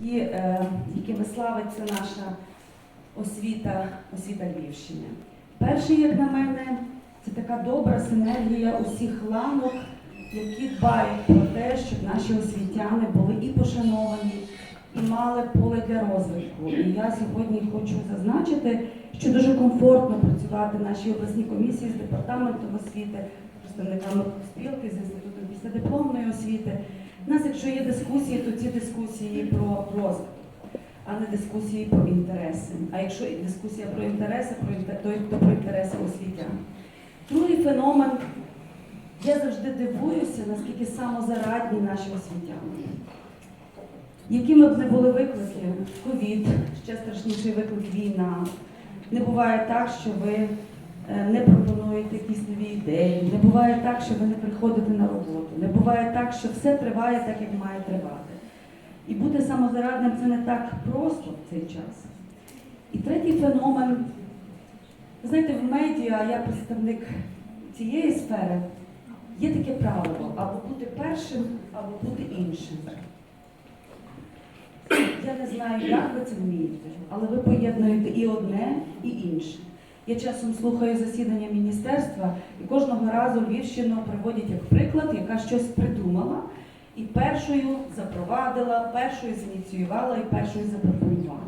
які, е, якими славиться наша освіта, освіта Львівщини. Перший, як на мене, це така добра синергія усіх ланок, які дбають про те, щоб наші освітяни були і пошановані, і мали поле для розвитку. І я сьогодні хочу зазначити, що дуже комфортно працювати в нашій обласній комісії з департаментом освіти, представниками спілки, з інститутом післядипломної освіти. У нас, якщо є дискусії, то ці дискусії про розвиток, а не дискусії про інтереси. А якщо дискусія про інтереси, то, про інтереси освітян. Другий феномен. Я завжди дивуюся, наскільки самозарадні наші освітяни. Якими б не були виклики, ковід, ще страшніший виклик війна. Не буває так, що ви не пропонуєте якісь нові ідеї, не буває так, що ви не приходите на роботу, не буває так, що все триває так, як має тривати. І бути самозарадним це не так просто в цей час. І третій феномен, ви знаєте, в медіа я представник цієї сфери, є таке правило або бути першим, або бути іншим. Я не знаю, як ви це вмієте, але ви поєднуєте і одне, і інше. Я часом слухаю засідання міністерства і кожного разу Львівщину приводять як приклад, яка щось придумала і першою запровадила, першою зініціювала і першою запропонувала.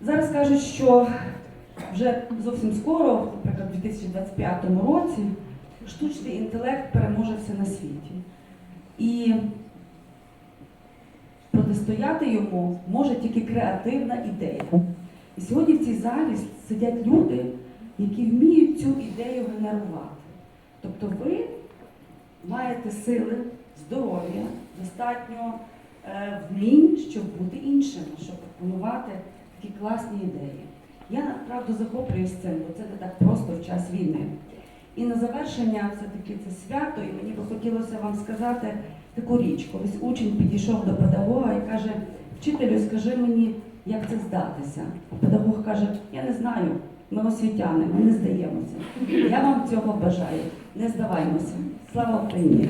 Зараз кажуть, що вже зовсім скоро, наприклад, у 2025 році, штучний інтелект переможе все на світі. І протистояти йому може тільки креативна ідея. І сьогодні в цій залі сидять люди, які вміють цю ідею генерувати. Тобто ви маєте сили, здоров'я, достатньо е, вмінь, щоб бути іншими, щоб пропонувати такі класні ідеї. Я направду захоплююсь цим, бо це не так просто в час війни. І на завершення все-таки це свято, і мені би хотілося вам сказати таку річ. Колись учень підійшов до педагога і каже: вчителю, скажи мені, як це здатися. Педагог каже: Я не знаю, ми освітяни, ми не здаємося. Я вам цього бажаю. Не здаваймося. Слава Україні!